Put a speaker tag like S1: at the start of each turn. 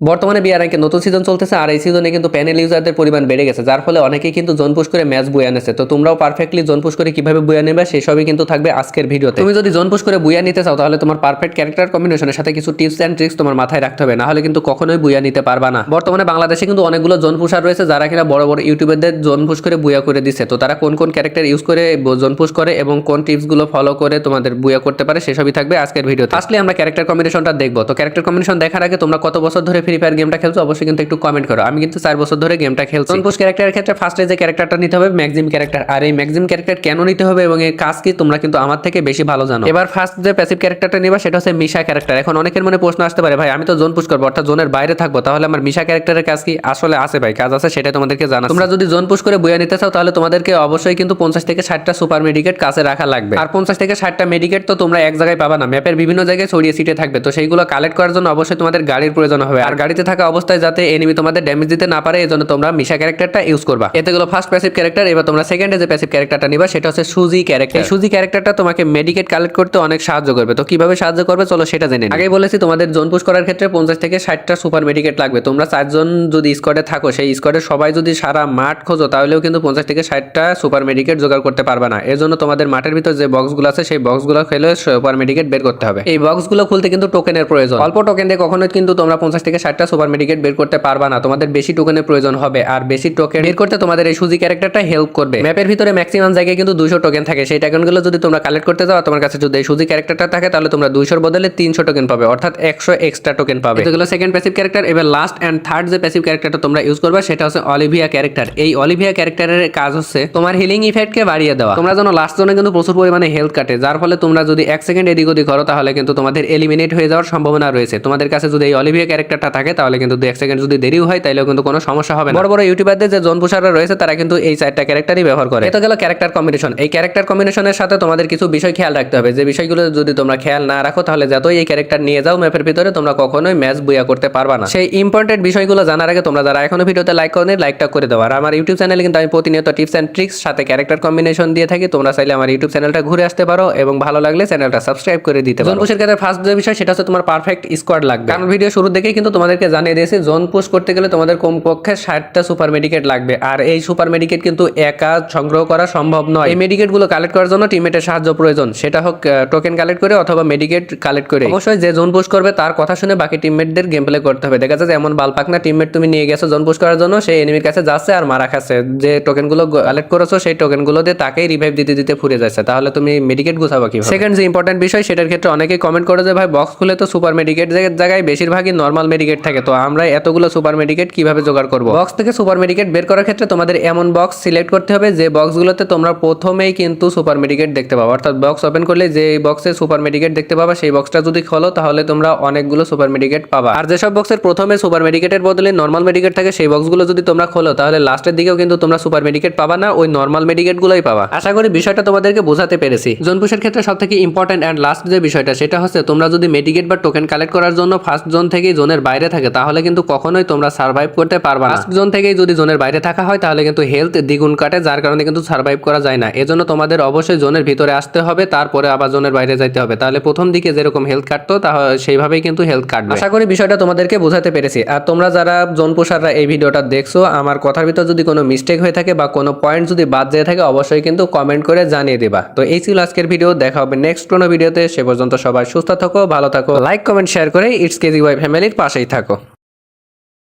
S1: বর্তমানে বিআর র্যাঙ্কে নতুন সিজন চলতেছে আর এই সিজনে কিন্তু প্যানেল ইউজারদের পরিমাণ বেড়ে গেছে, যার ফলে অনেকেই কিন্তু জোন পুশ করে ম্যাচ বুয়া নিচ্ছে তো তোমরাও পারফেক্টলি জোন পুশ করে কীভাবে বুয়া নেবে সেসবই কিন্তু থাকবে আজকের ভিডিওতে। তুমি যদি জোন পুশ করে বুয়া নিতে চাও তাহলে তোমার পারফেক্ট ক্যারেক্টার কম্বিনেশনের সাথে কিছু টিপস অ্যান্ড ট্রিক্স তোমার মাথায় রাখতে হবে না হলে কিন্তু কখনোই বুয়া নিতে পারবা না। বর্তমানে বাংলাদেশে কিন্তু অনেকগুলো জোন পুষার রয়েছে যারা কিনা বড় বড় ইউটিউবারদের জোন পুশ করে বুয়া করে দিচ্ছে তো তারা কোন কোন ক্যারেক্টার ইউজ করে জোন পুশ করে এবং কোন টিপসগুলো ফলো করে তোমাদের বুয়া করতে পারে সেসবই থাকবে আজকের ভিডিওতে। আসলে আমরা ক্যারেক্টার কম্বিনেশনটা দেখব। তো ক্যারেক্টার কম্বিনেশন দেখার আগে তোমরা কত বছর ধরে ফ্রি ফায়ার গেমটা খেলছো অবশ্যই কিন্তু একটু কমেন্ট করো। আমি কিন্তু চার বছর ধরে গেমটা খেলছি। পুশ ক্যারেক্টারের ক্ষেত্রে ফার্স্টে যে ক্যারেক্টারটা নিতে হবে ম্যাক্সিম ক্যারেক্টার আর এই ম্যাক্সিম ক্যারেক্টার কেন নিতে হবে এবং এর কাজ কি তোমরা কিন্তু আমার থেকে বেশি ভালো জানো। এবার ফার্স্ট যে প্যাসিভ ক্যারেক্টারটা নিবা সেটা হচ্ছে মিশা ক্যারেক্টার এখন অনেকের মনে প্রশ্ন আসতে পারে ভাই আমি তো জোন পুশ করব অর্থাৎ জোনের বাইরে থাকব তাহলে আমার মিশা ক্যারেক্টারের কাজ কি আসলে আছে ভাই? কাজ আছে সেটা তোমাদেরকে জানা তোমরা যদি জোন পুশ করে বইয়া নিতে চাও তাহলে তোমাদেরকে অবশ্যই কিন্তু পঞ্চাশ থেকে ষাটটা সুপার মেডিকেট কাছে রাখা লাগবে। আর পঞ্চাশ থেকে ষাটটা মেডিকেট তো তোমরা এক জায়গায় পাবা না। ম্যাপের বিভিন্ন জায়গায় ছড়িয়ে সিটে থাকবে। তো সেইগুলো কালেক্ট করার জন্য অবশ্যই তোমাদের গাড়ির প্রয়োজন হবে। আর গাড়িতে থাকা অবস্থায় যাতে এনিমি তোমাদের ড্যামেজ দিতে না পারে এই জন্য তোমরা মিশা ক্যারেক্টারটা ইউজ করবা। এতে গুলো ফার্স্ট প্যাসিভ ক্যারেক্টার এবার তোমরা সেকেন্ডে যে প্যাসিভ ক্যারেক্টারটা নিবা সেটা হচ্ছে সুজি ক্যারেক্টার সুজি ক্যারেক্টারটা তোমাকে মেডিকেট কালেক্ট করতে অনেক সাহায্য করবে। তো কীভাবে সাহায্য করবে? চলো সেটা জেনে। আগেই বলেছি তোমাদের জোন পুশ করার ক্ষেত্রে পঞ্চাশ থেকে ষাটটা সুপার মেডিকেট লাগবে। তোমরা চারজন যদি স্কোয়াডে থাকো সেই স্কোয়াডের সবাই যদি সারা মাঠ খোঁজো তাহলেও কিন্তু পঞ্চাশ থেকে ষাটটা সুপার মেডিকেট জোগাড় করতে পারবে না। এর জন্য তোমাদের মাঠের ভিতর যে বক্সগুলো আছে সেই বক্সগুলো খেলে সুপার মেডিকেট বের করতে হবে। এই বক্সগুলো খুলতে কিন্তু টোকেনের প্রয়োজন। অল্প টোকেন দিয়ে কখনোই কিন্তু তোমরা পঞ্চাশ থেকে ষাটটা সুপার মেডিকেট বের করতে পারবা না। তোমাদের বেশি টোকেনের প্রয়োজন হবে আর বেশি টোকেন বের করতে তোমাদের এই সুজি ক্যারেক্টারটা হেল্প করবে। ম্যাপের ভিতরে ম্যাক্সিমাম জায়গায় কিন্তু দুশো টোকেন থাকে। সেই টোকেনগুলো যদি তোমরা কালেক্ট করতে যাও তোমার কাছে যদি এই সুজি ক্যারেক্টারটা থাকে, তাহলে তোমরা দুইশোর বদলে তিনশো টোকেন পাবে। অর্থাৎ একশো এক্সট্রা টোকেন পাবে। এগুলো সেকেন্ড প্যাসিভ ক্যারেক্টার এবার লাস্ট অ্যান্ড থার্ড যে প্যাসিভ ক্যারেক্টারটা তোমরা ইউজ করবে, সেটা হচ্ছে অলিভিয়া ক্যারেক্টার এই অলিভিয়া ক্যারেক্টারের কাজ হচ্ছে তোমার হিলিং ইফেক্টকে বাড়িয়ে দেওয়া। তোমরা যেন লাস্ট জোনে কিন্তু প্রচুর পরিমাণে হেলথ কাটে। যার ফলে তোমরা যদি এক সেকেন্ড এদিক ওদিক করো, তাহলে কিন্তু তোমাদের এলিমিনেট হয়ে যাওয়ার সম্ভাবনা রয়েছে। তোমাদের কাছে যদি এই অলিভিয়া ক্যারেক্টারটা থাকে তাহলে কিন্তু দু এক সেকেন্ড যদি দেরিও হয় তাহলেও কিন্তু কোনো সমস্যা হবে না। বড় বড় ইউটিউবারদের যে জন পুষাররা রয়েছে তারা কিন্তু এই চারটা ক্যারেক্টারই ব্যবহার করে। এটা গেল ক্যারেক্টার কম্বিনেশন এই ক্যারেক্টার কম্বিনেশনের সাথে তোমাদের কিছু বিষয় খেয়াল রাখতে হবে। যে বিষয়গুলো যদি তোমরা খেয়াল না রাখো তাহলে যতই এই ক্যারেক্টার নিয়ে যাও ম্যাপের ভিতরে তোমরা কখনোই ম্যাচ বুয়া করতে পারবা না। সেই ইম্পর্টেন্ট বিষয়গুলো জানার আগে তোমরা যারা এখনও ভিডিওতে লাইক করো লাইকটা করে দাও। আর আমার ইউটিউব চ্যানেলে কিন্তু আমি প্রতিনিয়ত টিপস অ্যান্ড ট্রিক্স সাথে ক্যারেক্টার কম্বিনেশন দিয়ে থাকি। তোমরা চাইলে আমার ইউটিউব চ্যানেলটা ঘুরে আসতে পারো এবং ভালো লাগলে চ্যানেলটা সাবস্ক্রাইব করে দিতে পারো জোন পুশের ক্ষেত্রে ফার্স্ট যে বিষয় সেটা হচ্ছে তোমার পারফেক্ট স্কোয়াড লাগবে। কারণ ভিডিও শুরু থেকেই কিন্তু তোমাদেরকে জানিয়ে দিয়েছি জোন পুশ করতে গেলে তোমাদের কমপক্ষে ষাটটা সুপার মেডিকেট লাগবে। আর এই সুপার মেডিকেট কিন্তু একা সংগ্রহ করা সম্ভব নয়। এই মেডিকেটগুলো কালেক্ট করার জন্য টিমেটের সাহায্য প্রয়োজন। সেটা হোক টোকেন কালেক্ট করে অথবা মেডিকেট কালেক্ট করে। অবশ্যই যে জোন পুশ করবে তার কথা শুনে বাকি টিমমেটদের গেম প্লে করতে হবে। দেখা যাচ্ছে এমন বালপাকনা টিমমেট তুমি নিয়ে গেছো জোন পুশ করার জন্য, সেই এনিমির কাছে যাচ্ছে আর মারা খাচ্ছে। যে টোকেনগুলো কালেক্ট করেছ, সেই টোকেনগুলো দিয়ে তাকেই রিভাইভ দিতে দিতে ফুরে যাচ্ছে। তাহলে তুমি মেডিকেট গুছাবো কি সেকেন্ড যে ইম্পর্টেন্ট বিষয়, সেটার ক্ষেত্রে অনেকেই কমেন্ট করে যে ভাই বক্স খুলে তো সুপার মেডিকেট জায়গায় বেশিরভাগই নর্মাল মেডিকেট থাকে। তো আমরা এতগুলো সুপার মেডিকেট কীভাবে জোগাড় করব? বক্স থেকে সুপার মেডিকেট বের করার ক্ষেত্রে তোমাদের এমন বক্স সিলেক্ট করতে হবে যে বক্সগুলোতে তোমরা প্রথমেই কিন্তু সুপার মেডিকেট দেখতে পাবো। অর্থাৎ বক্স ওপেন করলে যে বক্সে সুপার মেডিকেট দেখতে পাবা, সেই বক্সটা যদি খোলো, তাহলে তোমরা অনেকগুলো সুপার মেডিকেট পাবা। আর যেসব বক্সের প্রথমে সুপার মেডিকেটের বদলে নর্মাল মেডিকেট থাকে, সেই বক্সগুলো যদি তোমরা খোলো, তাহলে লাস্টের দিকেও কিন্তু তোমরা সুপার মেডিকেট পাবা না, ওই নর্মাল মেডিকেট গুলোই পাবা। আশা করি বিষয়টা তোমাদেরকে বোঝাতে পেরেছি। জোনপুষের ক্ষেত্রে সব থেকে ইম্পর্টেন্ট অ্যান্ড লাস্ট যে বিষয়টা, সেটা হচ্ছে তোমরা যদি মেডিকেট বা টোকেন কালেক্ট করার জন্য ফার্স্ট জোন থেকে জোনের বাইরে থাকে তাহলে কিন্তু কখনোই তোমরা সার্ভাইভ করতে পারবা না। জোন থেকেই যদি জোনের বাইরে থাকা হয় তাহলে কিন্তু হেলথ দ্বিগুণ কাটে যার কারণে কিন্তু সার্ভাইভ করা যায় না। এজন্য তোমাদের অবশ্যই জোনের ভিতরে আসতে হবে তারপরে আবার জোনের বাইরে যাইতে হবে। তাহলে প্রথম দিকে যেরকম হেলথ কাটতো তাহলে সেইভাবেই কিন্তু হেলথ কাটবে। আশা করি বিষয়টা তোমাদেরকে বোঝাতে পেরেছি। আর তোমরা যারা জোন পোষাররা এই ভিডিওটা দেখছ আমার কথার ভিতর যদি কোনো মিস্টেক হয়ে থাকে বা কোনো পয়েন্ট যদি বাদ যেয়ে থাকে অবশ্যই কিন্তু কমেন্ট করে জানিয়ে দিবা। তো এই ছিল আজকের ভিডিও দেখা হবে নেক্সট কোনো ভিডিওতে সে পর্যন্ত সবাই সুস্থ থাকো ভালো থাকো। লাইক কমেন্ট শেয়ার করে ইটস কেজি ওয়াই ফ্যামিলির পাশেই থাকো।